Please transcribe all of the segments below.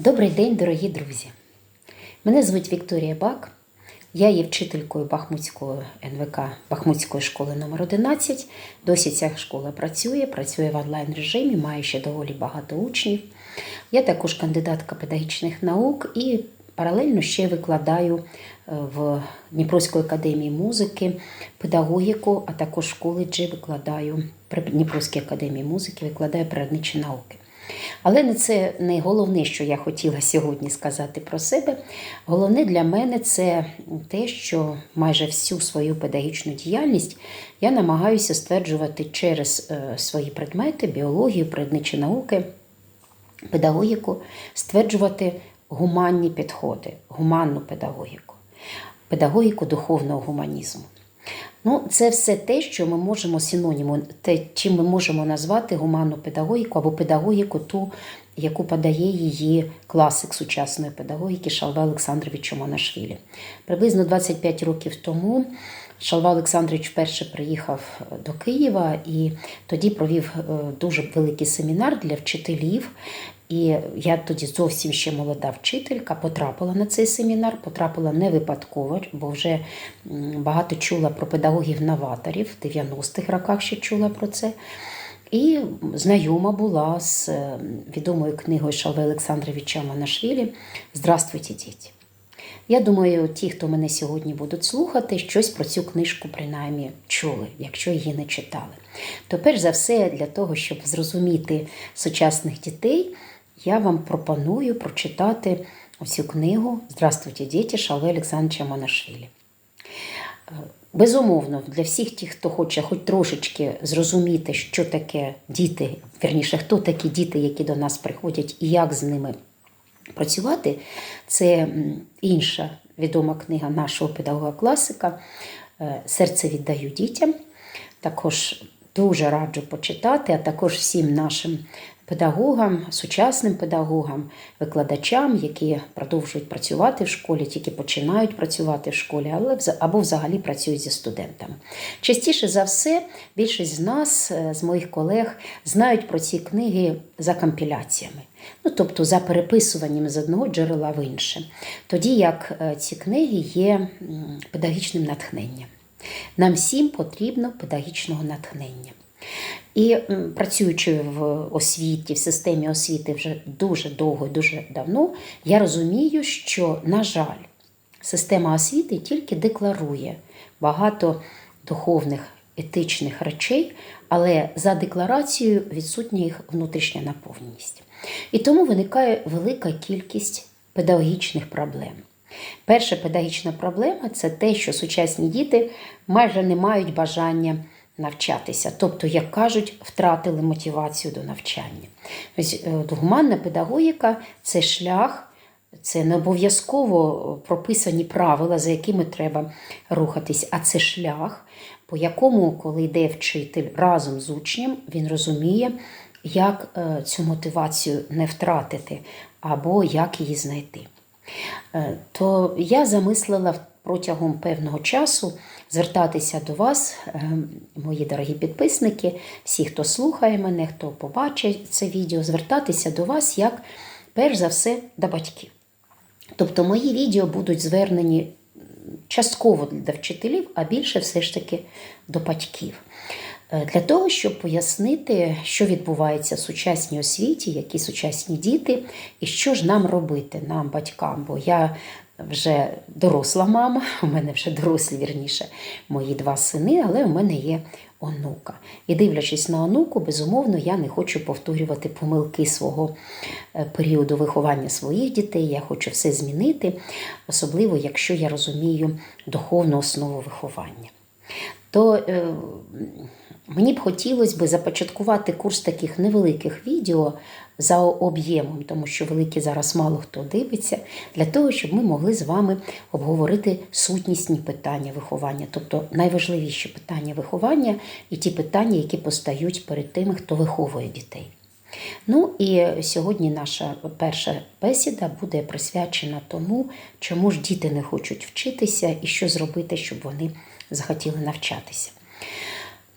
Добрий день, дорогі друзі! Мене звуть Вікторія Бак. Я є вчителькою Бахмутської НВК Бахмутської школи номер 11 Досі ця школа працює, працює в онлайн режимі, має ще доволі багато учнів. Я також кандидатка педагогічних наук і паралельно ще викладаю е, в Дніпровської академії музики педагогіку, а також в коледжі викладаю при Дніпровській академії музики, викладаю природничі науки. Але не це не головне, що я хотіла сьогодні сказати про себе. Головне для мене це те, що майже всю свою педагогічну діяльність я намагаюся стверджувати через е, свої предмети, біологію, природничі науки, педагогіку, стверджувати гуманні підходи, гуманну педагогіку, педагогіку духовного гуманізму. Ну, це все те, що ми можемо синонімом, те, чим ми можемо назвати гуманну педагогіку або педагогіку, ту, яку подає її класик сучасної педагогіки Шалва Олександрович Чоманашвілі. Приблизно 25 років тому Шалва Олександрович вперше приїхав до Києва і тоді провів е, дуже великий семінар для вчителів. І я тоді зовсім ще молода вчителька, потрапила на цей семінар, потрапила не випадково, бо вже багато чула про педагогів-новаторів, в 90-х роках ще чула про це. І знайома була з е, відомою книгою Шалви Олександровича Манашвілі Здравствуйте, діти. Я думаю, ті, хто мене сьогодні будуть слухати, щось про цю книжку принаймні чули, якщо її не читали. То, перш за все, для того, щоб зрозуміти сучасних дітей, я вам пропоную прочитати цю книгу Здравствуйте, діти Шалви Олександровича Манашвілі. Безумовно, для всіх тих, хто хоче хоч трошечки зрозуміти, що таке діти, верніше, хто такі діти, які до нас приходять, і як з ними працювати, це інша відома книга нашого педагога-класика Серце віддаю дітям. Також дуже раджу почитати, а також всім нашим педагогам, сучасним педагогам, викладачам, які продовжують працювати в школі, тільки починають працювати в школі, але або взагалі працюють зі студентами. Частіше за все, більшість з нас, е, з моїх колег, знають про ці книги за компіляціями. Ну, тобто за переписуванням з одного джерела в інше. Тоді як е, ці книги є педагогічним натхненням. Нам всім потрібно педагогічного натхнення. І працюючи в освіті, в системі освіти вже дуже довго і дуже давно, я розумію, що, на жаль, система освіти тільки декларує багато духовних, етичних речей, але за декларацією відсутня їх внутрішня наповненість. І тому виникає велика кількість педагогічних проблем. Перша педагогічна проблема це те, що сучасні діти майже не мають бажання навчатися, тобто, як кажуть, втратили мотивацію до навчання. Ось е, Гуманна педагогіка це шлях, це не обов'язково прописані правила, за якими треба рухатись, а це шлях, по якому, коли йде вчитель разом з учнем, він розуміє, як е, цю мотивацію не втратити або як її знайти. Е, то я замислила протягом певного часу звертатися до вас, е, мої дорогі підписники, всі, хто слухає мене, хто побачить це відео, звертатися до вас як перш за все до батьків. Тобто мої відео будуть звернені частково для вчителів, а більше все ж таки до батьків. Е, для того, щоб пояснити, що відбувається в сучасній освіті, які сучасні діти, і що ж нам робити, нам, батькам. Бо я вже доросла мама, у мене вже дорослі, вірніше, мої два сини, але у мене є онука. І дивлячись на онуку, безумовно, я не хочу повторювати помилки свого е, періоду виховання своїх дітей. Я хочу все змінити, особливо, якщо я розумію духовну основу виховання. То е, Мені б хотілося б започаткувати курс таких невеликих відео за об'ємом, тому що великі зараз мало хто дивиться, для того, щоб ми могли з вами обговорити сутнісні питання виховання, тобто найважливіші питання виховання і ті питання, які постають перед тими, хто виховує дітей. Ну і сьогодні наша перша бесіда буде присвячена тому, чому ж діти не хочуть вчитися і що зробити, щоб вони захотіли навчатися.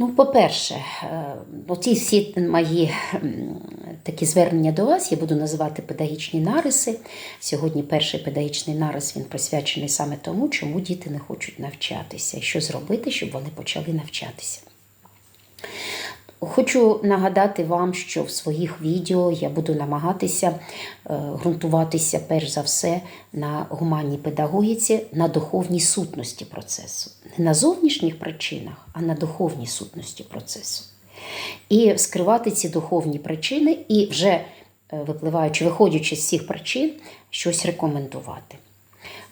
Ну, по-перше, е, оці всі мої такі звернення до вас я буду називати педагогічні нариси. Сьогодні перший педагогічний нарис він присвячений саме тому, чому діти не хочуть навчатися, і що зробити, щоб вони почали навчатися. Хочу нагадати вам, що в своїх відео я буду намагатися е, ґрунтуватися перш за все на гуманній педагогіці, на духовній сутності процесу. Не на зовнішніх причинах, а на духовній сутності процесу. І скривати ці духовні причини, і вже е, випливаючи, виходячи з цих причин, щось рекомендувати.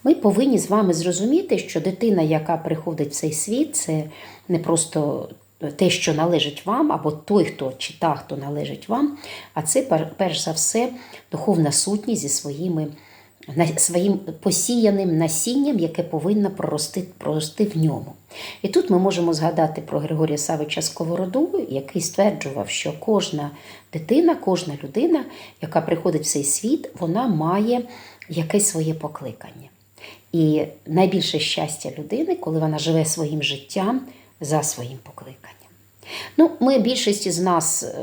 Ми повинні з вами зрозуміти, що дитина, яка приходить в цей світ, це не просто те, що належить вам, або той, хто чи та, хто належить вам, а це перш за все духовна сутність зі своїми своїм посіяним насінням, яке повинно прорости, прорости в ньому. І тут ми можемо згадати про Григорія Савича Сковороду, який стверджував, що кожна дитина, кожна людина, яка приходить в цей світ, вона має якесь своє покликання. І найбільше щастя людини, коли вона живе своїм життям за своїм покликанням. Ну, ми більшість з нас е,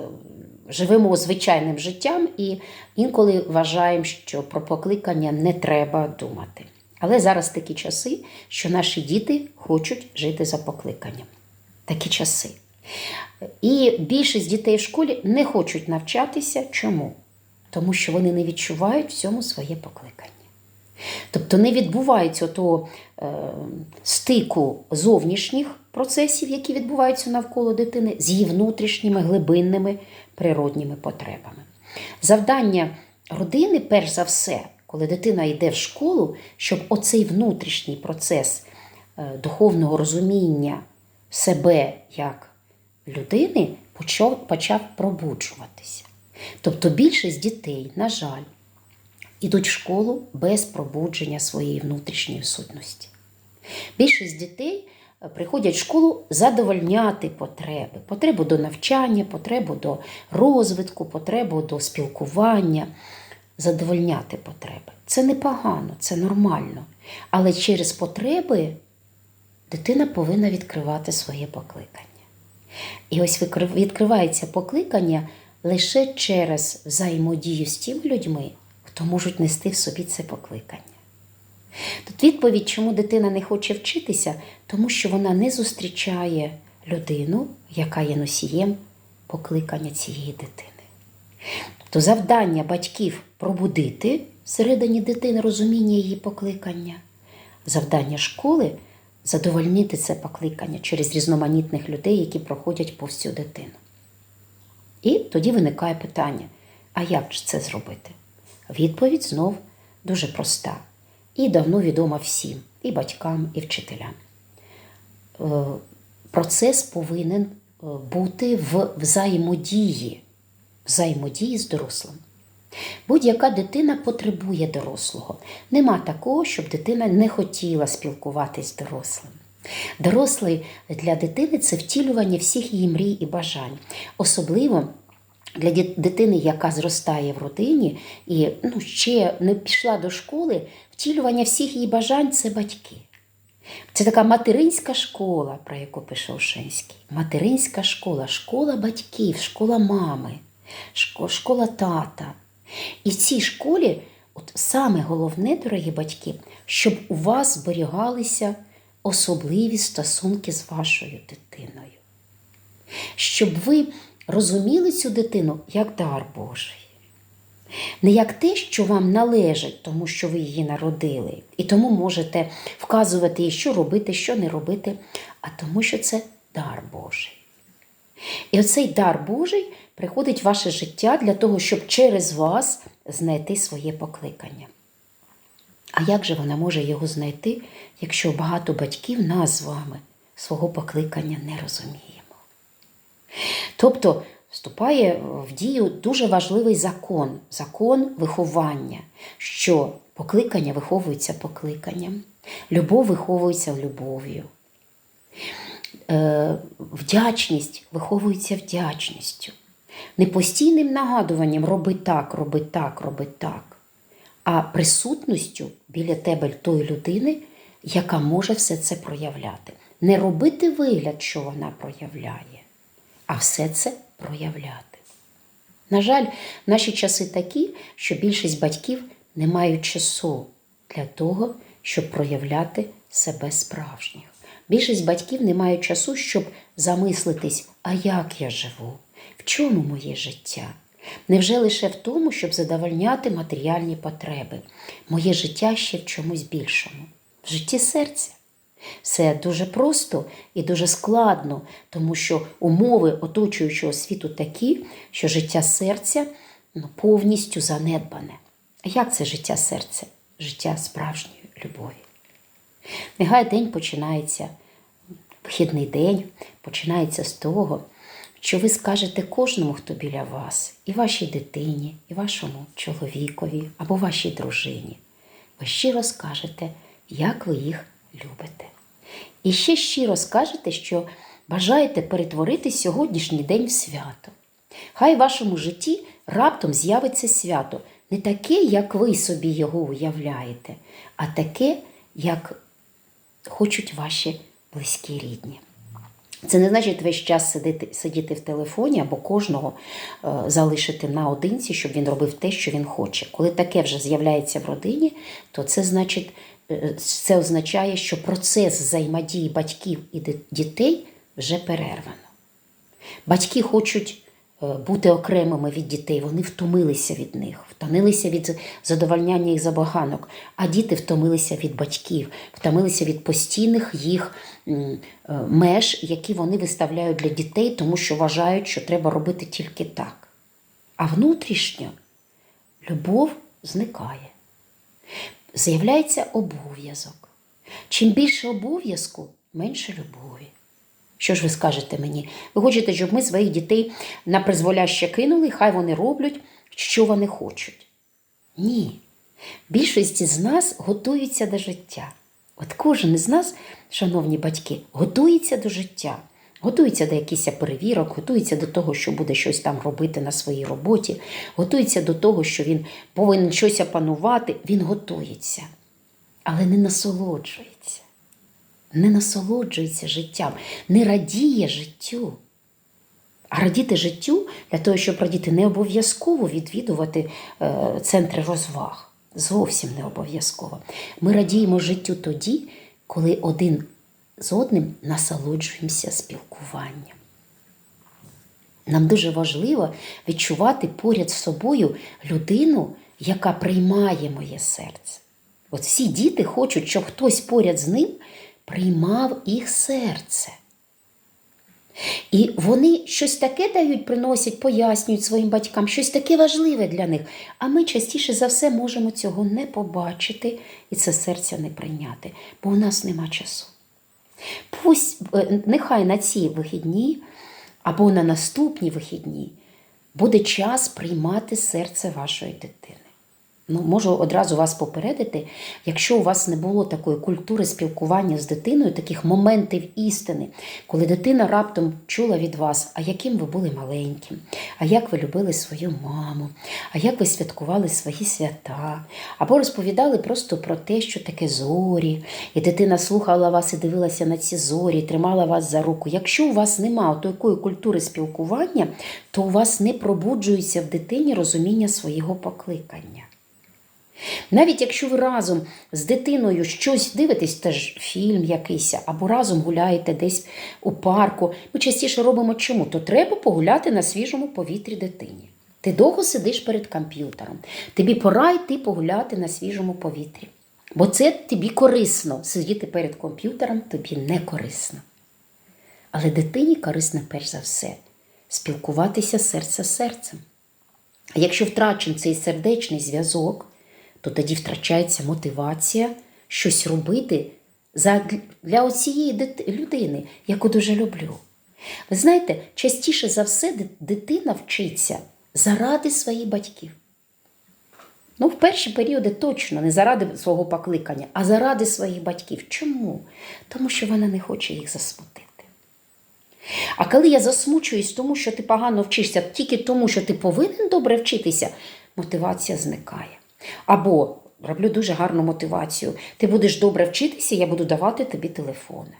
живемо звичайним життям і інколи вважаємо, що про покликання не треба думати. Але зараз такі часи, що наші діти хочуть жити за покликанням. Такі часи. І більшість дітей в школі не хочуть навчатися. Чому? Тому що вони не відчувають в цьому своє покликання. Тобто не відбувається того е, стику зовнішніх процесів, які відбуваються навколо дитини, з її внутрішніми глибинними природніми потребами. Завдання родини, перш за все, коли дитина йде в школу, щоб оцей внутрішній процес е, духовного розуміння себе як людини почав, пробуджуватися. Тобто більшість дітей, на жаль, ідуть в школу без пробудження своєї внутрішньої сутності. Більшість дітей приходять в школу задовольняти потреби, потребу до навчання, потребу до розвитку, потребу до спілкування, задовольняти потреби. Це непогано, це нормально. Але через потреби дитина повинна відкривати своє покликання. І ось відкривається покликання лише через взаємодію з тими людьми, хто можуть нести в собі це покликання. Тут відповідь, чому дитина не хоче вчитися, тому що вона не зустрічає людину, яка є носієм покликання цієї дитини. Тобто завдання батьків пробудити всередині дитини розуміння її покликання, завдання школи задовольнити це покликання через різноманітних людей, які проходять повз цю дитину. І тоді виникає питання: а як ж це зробити? Відповідь знов дуже проста і давно відома всім, і батькам, і вчителям. Е, Процес повинен е, бути в взаємодії, взаємодії з дорослим. Будь-яка дитина потребує дорослого. Нема такого, щоб дитина не хотіла спілкуватись з дорослим. Дорослий для дитини це втілювання всіх її мрій і бажань. Особливо для дитини, яка зростає в родині і ну, ще не пішла до школи, втілювання всіх її бажань це батьки. Це така материнська школа, про яку пише Ошенський. Материнська школа, школа батьків, школа мами, школа тата. І в цій школі, от саме головне, дорогі батьки, щоб у вас зберігалися особливі стосунки з вашою дитиною. Щоб ви розуміли цю дитину як дар Божий. Не як те, що вам належить, тому що ви її народили, і тому можете вказувати їй, що робити, що не робити, а тому, що це дар Божий. І оцей дар Божий приходить в ваше життя для того, щоб через вас знайти своє покликання. А як же вона може його знайти, якщо багато батьків нас з вами свого покликання не розуміємо? Тобто вступає в дію дуже важливий закон, закон виховання, що покликання виховується покликанням, любов виховується любов'ю, е, вдячність виховується вдячністю, не постійним нагадуванням роби так, роби так, роби так, а присутністю біля тебе тої людини, яка може все це проявляти. Не робити вигляд, що вона проявляє, а все це проявляти. На жаль, наші часи такі, що більшість батьків не мають часу для того, щоб проявляти себе справжніх. Більшість батьків не мають часу, щоб замислитись, а як я живу, в чому моє життя. Невже лише в тому, щоб задовольняти матеріальні потреби? Моє життя ще в чомусь більшому, в житті серця. Все дуже просто і дуже складно, тому що умови оточуючого світу такі, що життя серця повністю занедбане. А як це життя серця? Життя справжньої любові. Нехай день починається, вихідний день починається з того, що ви скажете кожному, хто біля вас, і вашій дитині, і вашому чоловікові або вашій дружині. Ви щиро скажете, як ви їх любите. І ще щиро скажете, що бажаєте перетворити сьогоднішній день в свято. Хай в вашому житті раптом з'явиться свято, не таке, як ви собі його уявляєте, а таке, як хочуть ваші близькі рідні. Це не значить весь час сидіти, сидіти в телефоні або кожного е, залишити наодинці, щоб він робив те, що він хоче. Коли таке вже з'являється в родині, то це значить, це означає, що процес взаємодії батьків і дітей вже перервано. Батьки хочуть е, бути окремими від дітей, вони втомилися від них, втомилися від задовольняння їх забаганок, а діти втомилися від батьків, втомилися від постійних їх е, меж, які вони виставляють для дітей, тому що вважають, що треба робити тільки так. А внутрішньо любов зникає. З'являється обов'язок. Чим більше обов'язку, менше любові. Що ж ви скажете мені? Ви хочете, щоб ми своїх дітей на призволяще кинули, хай вони роблять, що вони хочуть? Ні. Більшість з нас готується до життя. От кожен із нас, шановні батьки, готується до життя, готується до якихось перевірок, готується до того, що буде щось там робити на своїй роботі, готується до того, що він повинен щось опанувати. Він готується, але не насолоджується не насолоджується життям, не радіє життю. А радіти життю для того, щоб радіти, не обов'язково відвідувати е, центри розваг. Зовсім не обов'язково. Ми радіємо життю тоді, коли один з одним насолоджуємося спілкуванням. Нам дуже важливо відчувати поряд з собою людину, яка приймає моє серце. От всі діти хочуть, щоб хтось поряд з ним приймав їх серце. І вони щось таке дають, приносять, пояснюють своїм батькам, щось таке важливе для них. А ми частіше за все можемо цього не побачити і це серця не прийняти, бо у нас нема часу. Пусть е, нехай на ці вихідні або на наступні вихідні буде час приймати серце вашої дитини. Ну, можу одразу вас попередити, якщо у вас не було такої культури спілкування з дитиною, таких моментів істини, коли дитина раптом чула від вас, а яким ви були маленьким, а як ви любили свою маму, а як ви святкували свої свята, або розповідали просто про те, що таке зорі, і дитина слухала вас і дивилася на ці зорі, тримала вас за руку. Якщо у вас немає такої культури спілкування, то у вас не пробуджується в дитині розуміння свого покликання. Навіть якщо ви разом з дитиною щось дивитесь, теж фільм якийсь, або разом гуляєте десь у парку, ми частіше робимо чому? То треба погуляти на свіжому повітрі дитині. Ти довго сидиш перед комп'ютером. Тобі пора йти погуляти на свіжому повітрі. Бо це тобі корисно. Сидіти перед комп'ютером тобі не корисно. Але дитині корисно перш за все спілкуватися серце серцем. А якщо втрачен цей сердечний зв'язок, то тоді втрачається мотивація щось робити для оцієї дит- людини, яку дуже люблю. Ви знаєте, частіше за все дитина вчиться заради своїх батьків. Ну, в перші періоди точно не заради свого покликання, а заради своїх батьків. Чому? Тому що вона не хоче їх засмутити. А коли я засмучуюсь тому, що ти погано вчишся, тільки тому, що ти повинен добре вчитися, мотивація зникає. Або роблю дуже гарну мотивацію. Ти будеш добре вчитися, я буду давати тобі телефони.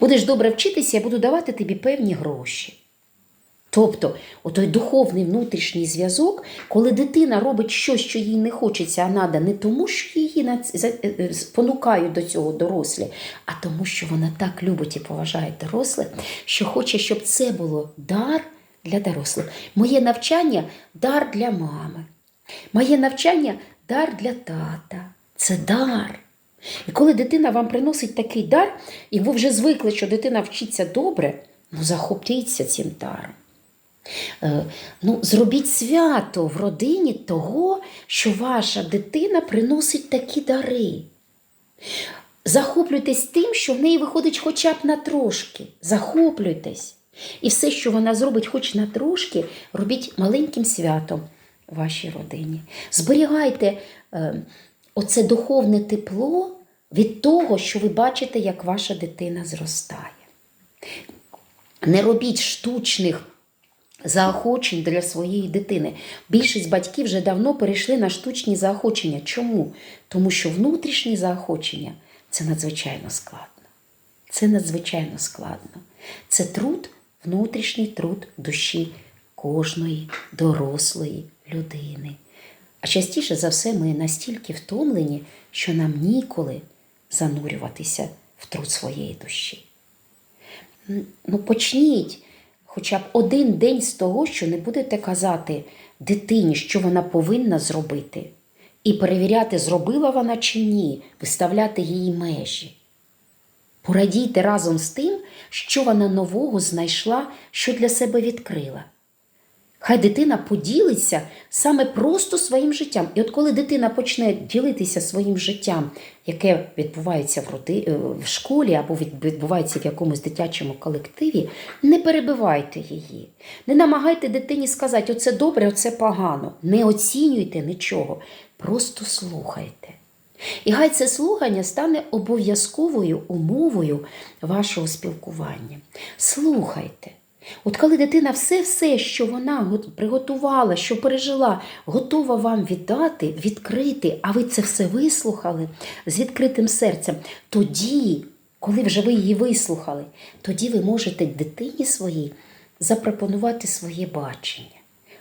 Будеш добре вчитися, я буду давати тобі певні гроші. Тобто, отой духовний внутрішній зв'язок, коли дитина робить щось, що їй не хочеться, а надо, не тому, що її е, е, спонукають до цього дорослі, а тому, що вона так любить і поважає дорослих, що хоче, щоб це було дар для дорослих. Моє навчання дар для мами. Моє навчання дар для тата. Це дар. І коли дитина вам приносить такий дар, і ви вже звикли, що дитина вчиться добре, ну захопліться цим даром. Е, Ну, зробіть свято в родині того, що ваша дитина приносить такі дари. Захоплюйтесь тим, що в неї виходить хоча б на трошки. Захоплюйтесь. І все, що вона зробить хоч на трошки, робіть маленьким святом вашій родині. Зберігайте е, оце духовне тепло від того, що ви бачите, як ваша дитина зростає. Не робіть штучних заохочень для своєї дитини. Більшість батьків вже давно перейшли на штучні заохочення. Чому? Тому що внутрішні заохочення це надзвичайно складно. Це надзвичайно складно. Це труд, внутрішній труд душі кожної дорослої людини. А частіше за все ми настільки втомлені, що нам ніколи занурюватися в труд своєї душі. Ну, почніть хоча б один день з того, що не будете казати дитині, що вона повинна зробити, і перевіряти, зробила вона чи ні, виставляти її межі. Порадійте разом з тим, що вона нового знайшла, що для себе відкрила. Хай дитина поділиться саме просто своїм життям. І от коли дитина почне ділитися своїм життям, яке відбувається в, роди, е, в школі або відбувається в якомусь дитячому колективі, не перебивайте її. Не намагайте дитині сказати, оце добре, оце погано. Не оцінюйте нічого, просто слухайте. І хай це слухання стане обов'язковою умовою вашого спілкування. Слухайте. От коли дитина все-все, що вона приготувала, що пережила, готова вам віддати, відкрити, а ви це все вислухали з відкритим серцем, тоді, коли вже ви її вислухали, тоді ви можете дитині своїй запропонувати своє бачення.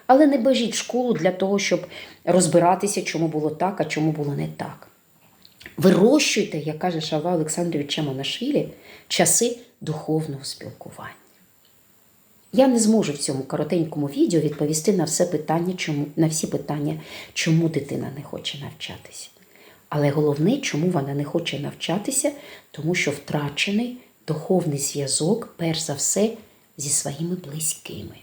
Але не бежіть в школу для того, щоб розбиратися, чому було так, а чому було не так. Вирощуйте, як каже Шава Олександрович Чамонашвілі, часи духовного спілкування. Я не зможу в цьому коротенькому відео відповісти на все питання, чому, на всі питання, чому дитина не хоче навчатися. Але головне, чому вона не хоче навчатися, тому що втрачений духовний зв'язок, перш за все, зі своїми близькими.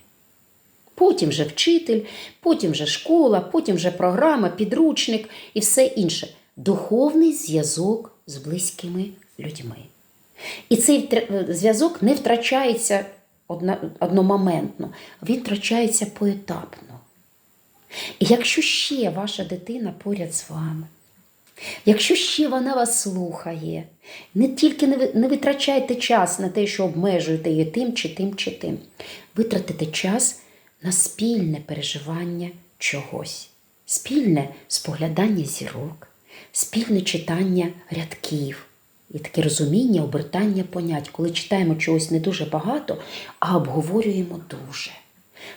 Потім вже вчитель, потім вже школа, потім вже програма, підручник і все інше. Духовний зв'язок з близькими людьми. І цей е, зв'язок не втрачається одномоментно, він втрачається поетапно. І якщо ще ваша дитина поряд з вами, якщо ще вона вас слухає, не тільки не витрачайте час на те, що обмежуєте її тим чи тим чи тим, витратите час на спільне переживання чогось, спільне споглядання зірок, спільне читання рядків. І таке розуміння, обертання понять, коли читаємо чогось не дуже багато, а обговорюємо дуже.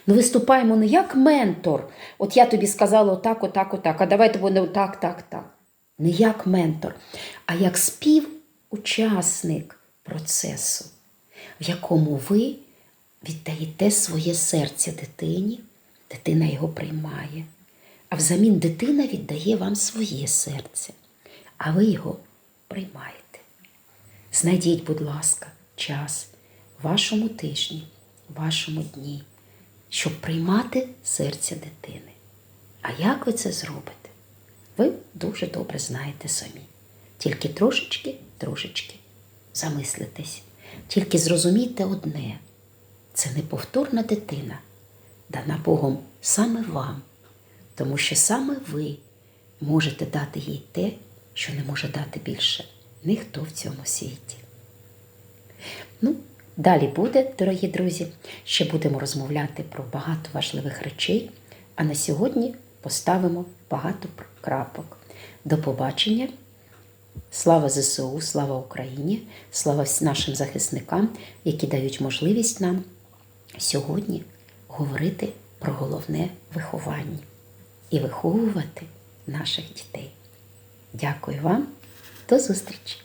Ну, виступаємо не як ментор. От я тобі сказала отак, отак, отак, а давайте буде так, так, так. Не як ментор, а як співучасник процесу, в якому ви віддаєте своє серце дитині, дитина його приймає. А взамін дитина віддає вам своє серце, а ви його приймаєте. Знайдіть, будь ласка, час в вашому тижні, в вашому дні, щоб приймати серце дитини. А як ви це зробите? Ви дуже добре знаєте самі. Тільки трошечки, трошечки замислитесь. Тільки зрозумійте одне: це неповторна дитина, дана Богом саме вам, тому що саме ви можете дати їй те, що не може дати більше ніхто в цьому світі. Ну, далі буде, дорогі друзі. Ще будемо розмовляти про багато важливих речей. А на сьогодні поставимо багато крапок. До побачення, Слава ЗСУ, слава Україні, слава нашим захисникам, які дають можливість нам сьогодні говорити про головне виховання і виховувати наших дітей. Дякую вам, до зустрічі!